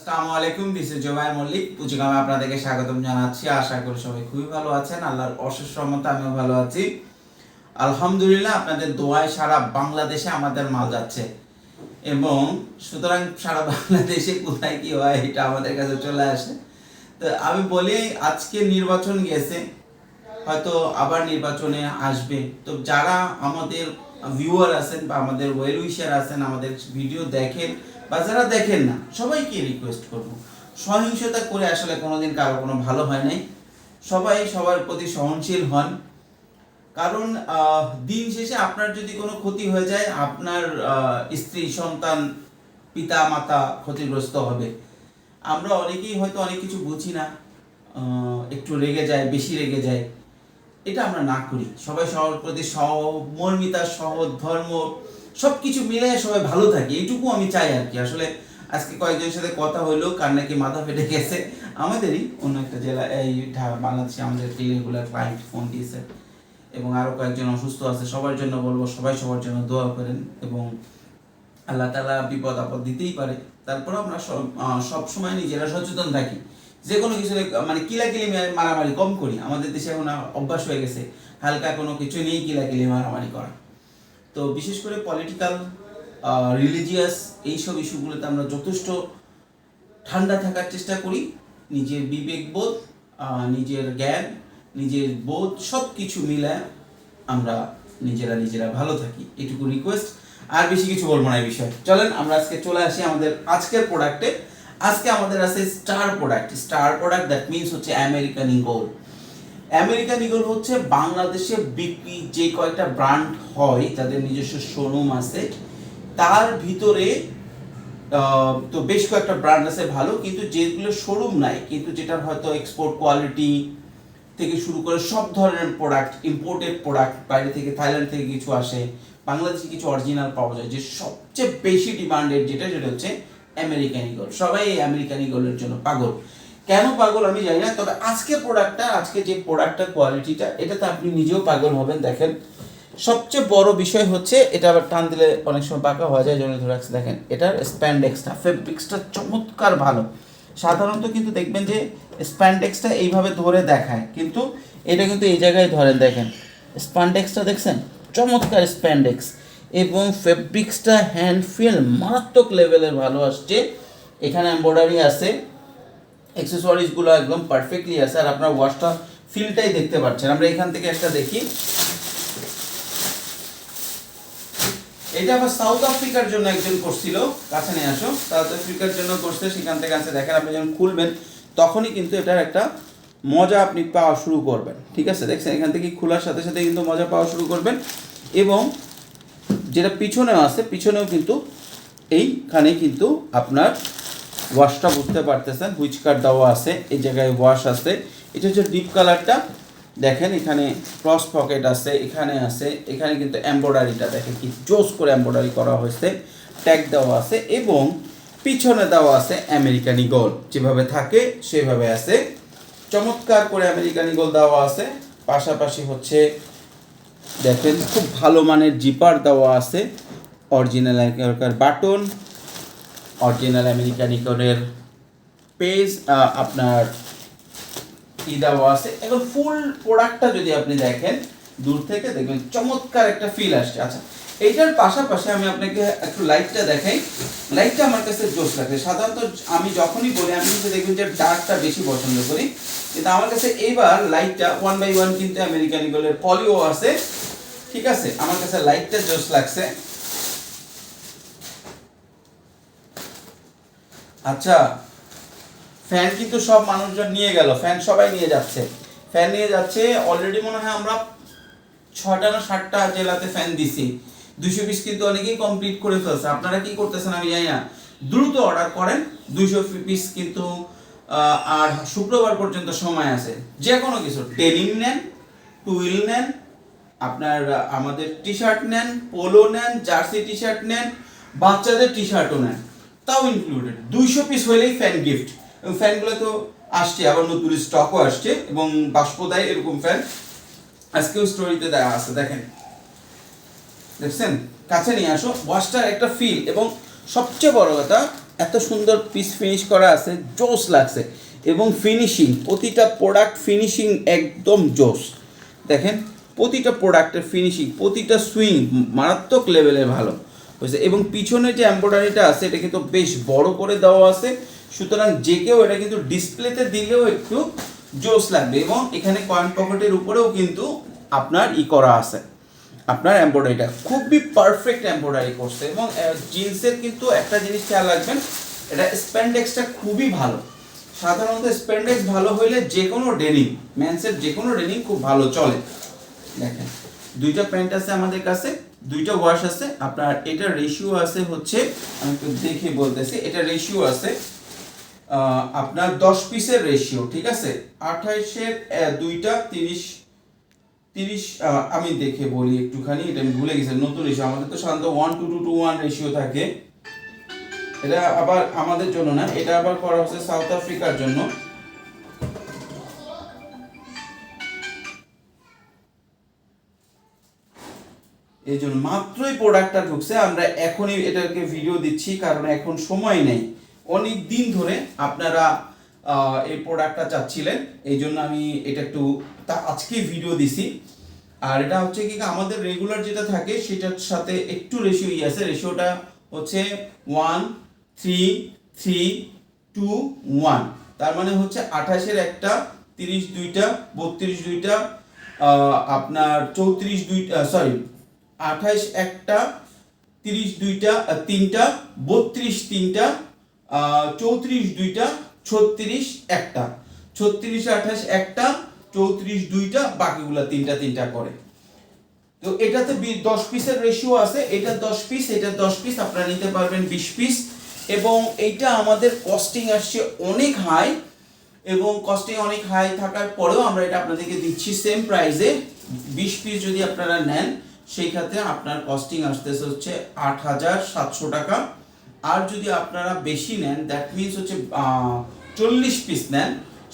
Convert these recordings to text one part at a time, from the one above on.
আসসালামু আলাইকুম this is জোবাই Mallick আপনাদেরকে স্বাগতম জানাচ্ছি। আশা করি সবাই খুবই ভালো আছেন। আল্লাহর অশেষ রহমতে আমিও ভালো আছি। আলহামদুলিল্লাহ, আপনাদের দোয়ায় সারা বাংলাদেশে আমাদের মাল যাচ্ছে। এবং সুতরাং সারা বাংলাদেশে কোথায় কি হয়, এটা আমাদের কাছে চলে আসে। তো আমি বলি, আজকে নির্বাচন গেছে। হয়তো আবার নির্বাচনে আসবে। তো যারা আমাদের ভিউয়ার আছেন বা আমাদের ওয়েল উইশার আছেন, আমাদের ভিডিও দেখেন বা যারা দেখেন না, সবাইকে রিকোয়েস্ট করব। সহিংসতা করে আসলে কোনোদিন কারও কোনো ভালো হয় নাই। সবাই সবার প্রতি সহনশীল হন। কারণ দিন শেষে আপনার যদি কোনো ক্ষতি হয়ে যায়, আপনার স্ত্রী, সন্তান পিতা মাতা ক্ষতিগ্রস্ত হবে। আমরা অনেকেই হয়তো অনেক কিছু বুঝি না। একটু রেগে যায়, বেশি রেগে যায়। এটা আমরা না করি। সবাই সবার প্রতি সহমর্মিতা সহ ধর্ম সব কিছু মিলে সবাই ভালো থাকে, এইটুকু আমি চাই আর কি। আসলে আজকে কয়েকজনের সাথে কথা হইল, কার নাকি মাথা ফেটে গেছে, আমাদেরই অন্য একটা জেলা, এই বাংলাদেশে আমাদের রেগুলার ক্লায়েন্ট ফোন দিয়েছে। এবং আরও কয়েকজন অসুস্থ আছে, সবার জন্য বলব, সবাই সবার জন্য দোয়া করেন এবং আল্লাহ তালা বিপদ আপদ দিতেই পারে। তারপর আমরা সব সময় নিজেরা সচেতন থাকি। যে কোনো কিছু মানে কিলাকিলি মারামারি কম করি। আমাদের দেশে এখন অভ্যাস হয়ে গেছে, হালকা কোনো কিছু নেই কিলাকিলি, মারামারি করা। তো বিশেষ করে পলিটিক্যাল রিলিজিয়াস এইসব ইস্যুগুলোতে আমরা যথেষ্ট ঠান্ডা থাকার চেষ্টা করি। নিজের বিবেকবোধ নিজের জ্ঞান, নিজের বোধ সব কিছু মিলায় আমরা নিজেরা নিজেরা ভালো থাকি। এটুকু রিকোয়েস্ট আর বেশি কিছু বলব না এই বিষয়ে। চলেন, আমরা আজকে চলে আসি আমাদের আজকের প্রোডাক্টে আজকে আমাদের আছে star product star product that means হচ্ছে আমেরিকান ইগোল আমেরিকান ইগল হচ্ছে, বাংলাদেশে বিক্রি যে কয়েকটা ব্র্যান্ড হয়, যাদের নিজস্ব শোরুম আছে, তার ভিতরে তো বেশ কয়েকটা ব্র্যান্ড আছে ভালো, কিন্তু যেগুলো শোরুম নাই, কিন্তু যেটার হয়তো এক্সপোর্ট কোয়ালিটি থেকে শুরু করে সব ধরনের প্রোডাক্ট ইম্পোর্টেড প্রোডাক্ট বাইরে থেকে থাইল্যান্ড থেকে কিছু আসে, বাংলাদেশে কিছু অরিজিনাল পাওয়া যায়, যে সবচেয়ে বেশি ডিমান্ডেড যেটা, সেটা হচ্ছে আমেরিকান ইগল সবাই আমেরিকান ইগলের জন্য পাগল। কেন পাগল আমি জানি না, তবে আজকের প্রোডাক্টটা আজকে যে প্রোডাক্টটার কোয়ালিটিটা এটাতে আপনি নিজেও পাগল হবেন, দেখেন। সবচেয়ে বড় বিষয় হচ্ছে, এটা আবার টান দিলে অনেক সময় পাকা হয়ে যায়, জন্য ধরে দেখেন, এটার স্প্যান্ডেক্সটা ফেব্রিক্সটা চমৎকার ভালো। সাধারণত কিন্তু দেখবেন যে স্প্যান্ডেক্সটা এইভাবে ধরে দেখায়, কিন্তু এটা কিন্তু এই জায়গায় ধরেন, দেখেন। স্প্যান্ডেক্সটা দেখছেন? চমৎকার স্প্যান্ডেক্স এবং ফেব্রিক্সটা হ্যান্ড ফিল মারাত্মক লেভেলের ভালো আসছে। এখানে এম্ব্রয়ডারি আছে। অ্যাক্সেসরিজগুলো একদম পারফেক্টলি আছে। আর আপনার ওয়াশটা ফিলটাই দেখতে পাচ্ছেন। আমরা এখান থেকে একটা দেখি। এটা আবার সাউথ আফ্রিকার জন্য একজন করছিল। কাছে নিয়ে আসো। সাউথ আফ্রিকার জন্য করছে, সেখান থেকে আছে দেখেন আপনি যখন খুলবেন, তখনই কিন্তু এটার একটা মজা আপনি পাওয়া শুরু করবেন। ঠিক আছে? দেখছেন? এখান থেকে খোলার সাথে সাথে কিন্তু মজা পাওয়া শুরু করবেন। এবং যেটা পিছনেও আছে, পিছনেও কিন্তু এইখানে কিন্তু আপনার ওয়াশটা বুঝতে পারতেছেন হুইচ কার্ড দেওয়া আছে, এই জায়গায় ওয়াশ আছে। এটা হচ্ছে ডিপ কালারটা দেখেন, এখানে ক্রস পকেট আছে, এখানে আছে, এখানে কিন্তু এমব্রয়ডারিটা দেখেন কি জোস করে এমব্রয়ডারি করা হয়েছে। ট্যাগ দেওয়া আছে এবং পিছনে দেওয়া আছে আমেরিকান ইগল যেভাবে থাকে, সেভাবে আছে। চমৎকার করে আমেরিকান ইগল দেওয়া আছে। পাশাপাশি হচ্ছে, দেখেন, খুব ভালো মানের জিপার দেওয়া আছে। অরিজিনাল বাটন অরিজিনাল আমেরিকান ইকনের পেজ আপনার ই দেওয়া আছে। এখন ফুল প্রোডাক্টটা যদি আপনি দেখেন, দূর থেকে দেখবেন চমৎকার একটা ফিল আসছে। আচ্ছা এইটার পাশাপাশি আমি আপনাকে একটু লাইটটা দেখাই। লাইটটা আমার কাছে জোশ লাগে সাধারণত আমি যখনই বলি, আমি কিন্তু দেখবেন যে ডার্কটা বেশি পছন্দ করি। কিন্তু আমার কাছে এইবার লাইটটা ওয়ান বাই ওয়ান কিন্তু আমেরিকান ইগলের পলিও আছে। ঠিক আছে? আমার কাছে লাইটটা জোশ লাগছে। আচ্ছা ফ্যান কিন্তু সব মানুষজন নিয়ে গেল ফ্যান সবাই নিয়ে যাচ্ছে। ফ্যান নিয়ে যাচ্ছে অলরেডি মনে হয় আমরা ছটা না সাতটা জেলাতে ফ্যান দিছি। দুইশো পিস কিন্তু অনেকেই কমপ্লিট করে ফেলছে। আপনারা কি করতেছেন আমি জানি না। দ্রুত অর্ডার করেন, দুইশো পিস কিন্তু আর শুক্রবার পর্যন্ত সময় আছে। যে কোনো কিছু টেনিং নেন টুইল নেন, আপনার, আমাদের টি শার্ট নেন পোলো নেন জার্সি টি শার্ট নেন, বাচ্চাদের টি শার্টও নেন। তাও ইনক্লুডেড দুইশো পিস হলেই ফ্যান গিফট এবং ফ্যানগুলো তো আসছে, আবার নতুন স্টকও আসছে এবং বাষ্প দেয় এরকম ফ্যান আজকেও স্টোরিতে দেওয়া আছে, দেখেন। দেখছেন? কাছে নিয়ে আসো ওয়াশটার একটা ফিল এবং সবচেয়ে বড় কথা, এত সুন্দর পিস ফিনিশ করা আছে জোস লাগছে। এবং ফিনিশিং প্রতিটা প্রোডাক্ট ফিনিশিং একদম জোস দেখেন? প্রতিটা প্রোডাক্টের ফিনিশিং প্রতিটা সুইং মারাত্মক লেভেলের ভালো। হয়েছে। এবং পিছনে যে এম্ব্রয়ডারিটা আছে, এটা কিন্তু বেশ বড় করে দেওয়া আছে। সুতরাং যে কেউ এটা কিন্তু ডিসপ্লেতে দিলেও একটু জোস লাগবে। এবং এখানে কয়েন পকেটের উপরেও কিন্তু আপনার ই করা আছে, আপনার এম্ব্রয়ডারিটা খুবই পারফেক্ট এম্ব্রয়ডারি করছে। এবং জিন্সের কিন্তু একটা জিনিস খেয়াল রাখবেন, এটা স্প্যান্ডেক্সটা খুবই ভালো। সাধারণত স্প্যান্ডেক্স ভালো হইলে যে কোনো ডেনিম মেন্সের যে কোনো ডেনিম খুব ভালো চলে। দেখেন, দুইটা প্যান্ট আছে আমাদের কাছে। দুইটা ওয়াশ আছে, আপনার এটা রেশিও আছে হচ্ছে, আমি একটু দেখে বলতেছি, এটা রেশিও আছে আপনার দশ পিসের রেশিও ঠিক আছে? আঠাইশের দুইটা, তিরিশ তিরিশ আমি দেখে বলি একটুখানি, এটা আমি ভুলে গেছি, নতুন রেশিও আমাদের তো সাধারণত one two two two one ratio থাকে। এটা আবার আমাদের জন্য না, এটা আবার করা হচ্ছে সাউথ আফ্রিকার জন্য। এই জন্য মাত্রই প্রোডাক্টটা ঢুকছে। আমরা এখনই এটাকে ভিডিও দিচ্ছি, কারণ এখন সময় নেই। অনেক দিন ধরে আপনারা এই প্রোডাক্টটা চাচ্ছিলেন। এই জন্য আমি এটা একটু তা আজকে ভিডিও দিছি। আর এটা হচ্ছে কি, আমাদের রেগুলার যেটা থাকে, সেটার সাথে একটু রেশিও ই আছে। রেশিওটা হচ্ছে one three three two one তার মানে হচ্ছে আঠাশের একটা, তিরিশ দুইটা, বত্রিশ দুইটা আপনার চৌত্রিশ দুইটা সরি আঠাশ একটা, তিরিশ দুইটা তিনটা, বত্রিশ তিনটা চৌত্রিশ দুইটা, ছত্রিশ একটা। ছত্রিশ, আঠাশ একটা, চৌত্রিশ দুইটা, বাকিগুলা তিনটা তিনটা করে। তো এটাতে দশ পিসের রেশিও আছে। এটা দশ পিস, এটা দশ পিস, আপনারা নিতে পারবেন বিশ পিস। এবং এইটা আমাদের কস্টিং আসছে অনেক হাই এবং কস্টিং অনেক হাই থাকার পরেও আমরা এটা আপনাদেরকে দিচ্ছি সেম প্রাইসে বিশ পিস যদি আপনারা নেন সেই ক্ষেত্রে আপনার কস্টিং আসতেছে হচ্ছে আট হাজার সাতশো টাকা। আর যদি আপনারা বেশি নেন দ্যাট মিনস হচ্ছে চল্লিশ পিস নেন,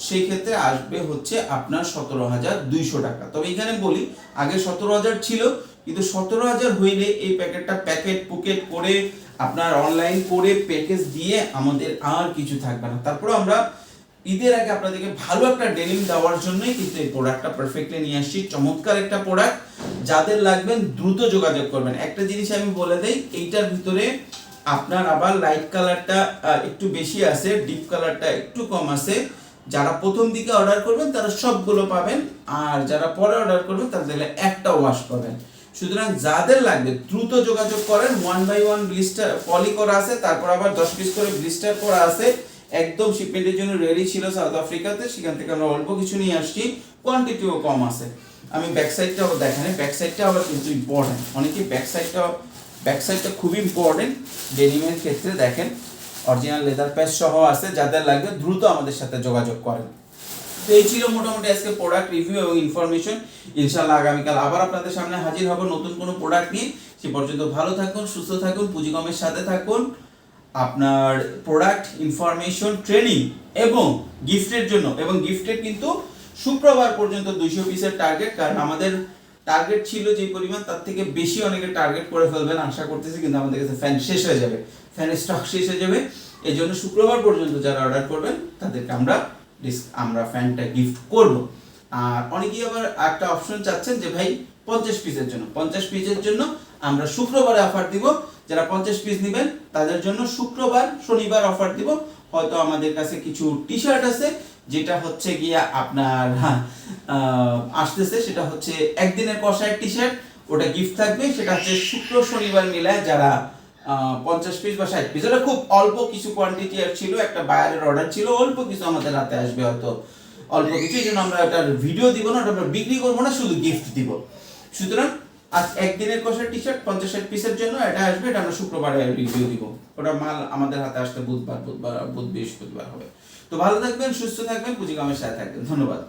সেই ক্ষেত্রে আসবে হচ্ছে আপনার সতেরো হাজার দুইশো টাকা। তবে এখানে বলি, আগে সতেরো হাজার ছিল, কিন্তু সতেরো হাজার হইলে এই প্যাকেটটা প্যাকেট পুকেট করে, আপনার অনলাইন করে প্যাকেজ দিয়ে আমাদের আর কিছু থাকবে না। তারপরে আমরা ঈদের আগে আপনাদেরকে ভালো একটা ডেনিম দেওয়ার জন্যই কিন্তু এই প্রোডাক্টটা পারফেক্টলি নিয়ে আসছি। চমৎকার একটা প্রোডাক্ট যাদের লাগবেন দ্রুত যোগাযোগ করবেন। একটা জিনিস আমি বলে দেই, এইটার ভিতরে আপনার আবার লাইট কালারটা একটু বেশি আছে ডিপ কালারটা একটু কম আছে। যারা প্রথম দিকে অর্ডার করবেন, তারা সবগুলো পাবেন। আর যারা পরে অর্ডার করবেন তাদের একটা ওয়াশ পাবেন। সুতরাং যাদের লাগবে, দ্রুত যোগাযোগ করেন। One by one blister poly করা আছে, তারপর আবার দশ পিস করে ব্লিস্টার করা আছে। একদম শিপমেন্টের জন্য রেডি ছিল সাউথ আফ্রিকাতে সেখান থেকে আমরা অল্প কিছু নিয়ে আসছি কোয়ান্টিটিও কম আছে। আমি ব্যাক সাইডটাও দেখানি ব্যাক সাইডটা আবার কিন্তু ইম্পর্টেন্ট অনেকে ব্যাক সাইডটা ব্যাক সাইডটা খুব ইম্পর্টেন্ট ডেনিমের ক্ষেত্রে দেখেন অরিজিনাল লেদার প্যাচ সহ আছে, যাদের লাগবে দ্রুত আমাদের সাথে যোগাযোগ করেন। তো এই ছিল মোটামুটি আজকে প্রোডাক্ট রিভিউ এবং ইনফরমেশন ইনশাল্লাহ আগামীকাল আবার আপনাদের সামনে হাজির হব নতুন কোনো প্রোডাক্ট নিয়ে। সে পর্যন্ত ভালো থাকুন, সুস্থ থাকুন পুঁজিকমের সাথে থাকুন। আপনার প্রোডাক্ট ইনফরমেশন ট্রেনিং এবং গিফটের জন্য। এবং গিফটের কিন্তু শুক্রবার পর্যন্ত দুইশো পিসের টার্গেট কারণ আমাদের টার্গেট ছিল যে পরিমাণ, তার থেকে বেশি অনেকে টার্গেট করে ফেলবেন, আশা করতেছি কিন্তু আমাদের কাছে ফ্যান শেষ হয়ে যাবে। ফ্যানের স্টক শেষ হয়ে যাবে। এই জন্য শুক্রবার পর্যন্ত যারা অর্ডার করবেন, তাদেরকে আমরা আমরা ফ্যানটা গিফট করব। আর অনেকেই আবার একটা অপশন চাচ্ছেন যে, ভাই, পঞ্চাশ পিসের জন্য। পঞ্চাশ পিসের জন্য আমরা শুক্রবারে অফার দিব। যারা পঞ্চাশ পিস নেবেন, তাদের জন্য শুক্রবার, শনিবার অফার দিব। হয়তো আমাদের কাছে কিছু টি শার্ট আছে, যেটা হচ্ছে গিয়া আপনার আসতেছে, সেটা হচ্ছে একদিনের কষায় টি শার্ট ওটা গিফট থাকবে। সেটা হচ্ছে শুক্র, শনিবার মিলায় যারা পঞ্চাশ পিস বা ষাট পিস ওটা খুব অল্প কিছু কোয়ান্টিটি আর ছিল, একটা বায়ারের অর্ডার ছিল, অল্প কিছু আমাদের হাতে আসবে হয়তো অল্প কিছু, এই জন্য আমরা ওটার ভিডিও দিব না, ওটা আমরা বিক্রি করব না, শুধু গিফট দিব। সুতরাং আজ একদিনের কষার টি শার্ট পঞ্চাশ ষাট পিসের জন্য এটা আসবে, এটা আমরা শুক্রবারে রিভিউ দিব। ওটা মাল আমাদের হাতে আসতে বুধবার বুধবার, বুধ বৃহস্পতিবার হবে। তো ভালো থাকবেন, সুস্থ থাকবেন, পুঁজিকামের সাথে থাকবেন। ধন্যবাদ।